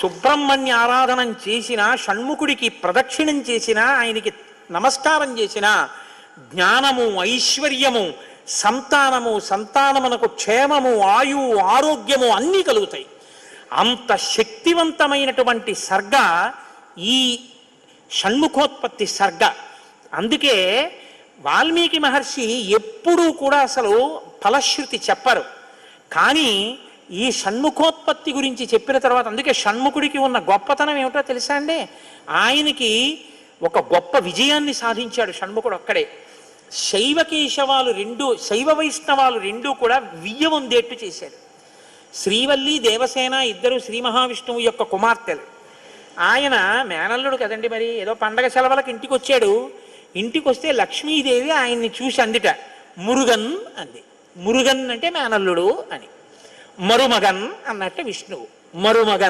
సుబ్రహ్మణ్య ఆరాధనం చేసిన షణ్ముఖుడికి ప్రదక్షిణం చేసిన ఆయనకి నమస్కారం చేసిన జ్ఞానము ఐశ్వర్యము సంతానము సంతానమునకు క్షేమము ఆయు ఆరోగ్యము అన్నీ కలుగుతాయి. అంత శక్తివంతమైనటువంటి సర్గ ఈ షణ్ముఖోత్పత్తి సర్గ. అందుకే వాల్మీకి మహర్షి ఎప్పుడూ కూడా అసలు ఫలశ్రుతి చెప్పరు. కానీ ఈ షణ్ముఖోత్పత్తి గురించి చెప్పిన తర్వాత అందుకే షణ్ముఖుడికి ఉన్న గొప్పతనం ఏమిటో తెలుసా అండి? ఆయనకి ఒక గొప్ప విజయాన్ని సాధించాడు షణ్ముఖుడు ఒక్కడే. శైవ కేశవాలు రెండు శైవ వైష్ణవాలు రెండు కూడా వియ్య ఉందేట్టు చేశాడు శ్రీవల్లి దేవసేన ఇద్దరు శ్రీ మహావిష్ణువు యొక్క కుమార్తెలు. ఆయన మేనల్లుడు కదండి మరి ఏదో పండగ సెలవులకు ఇంటికి వచ్చాడు ఇంటికి వస్తే లక్ష్మీదేవి ఆయన్ని చూసి అందిట మురుగన్ అంది. మురుగన్ అంటే మేనల్లుడు అని. మరుమగన్ అన్నట్టు విష్ణువు మరుమగన్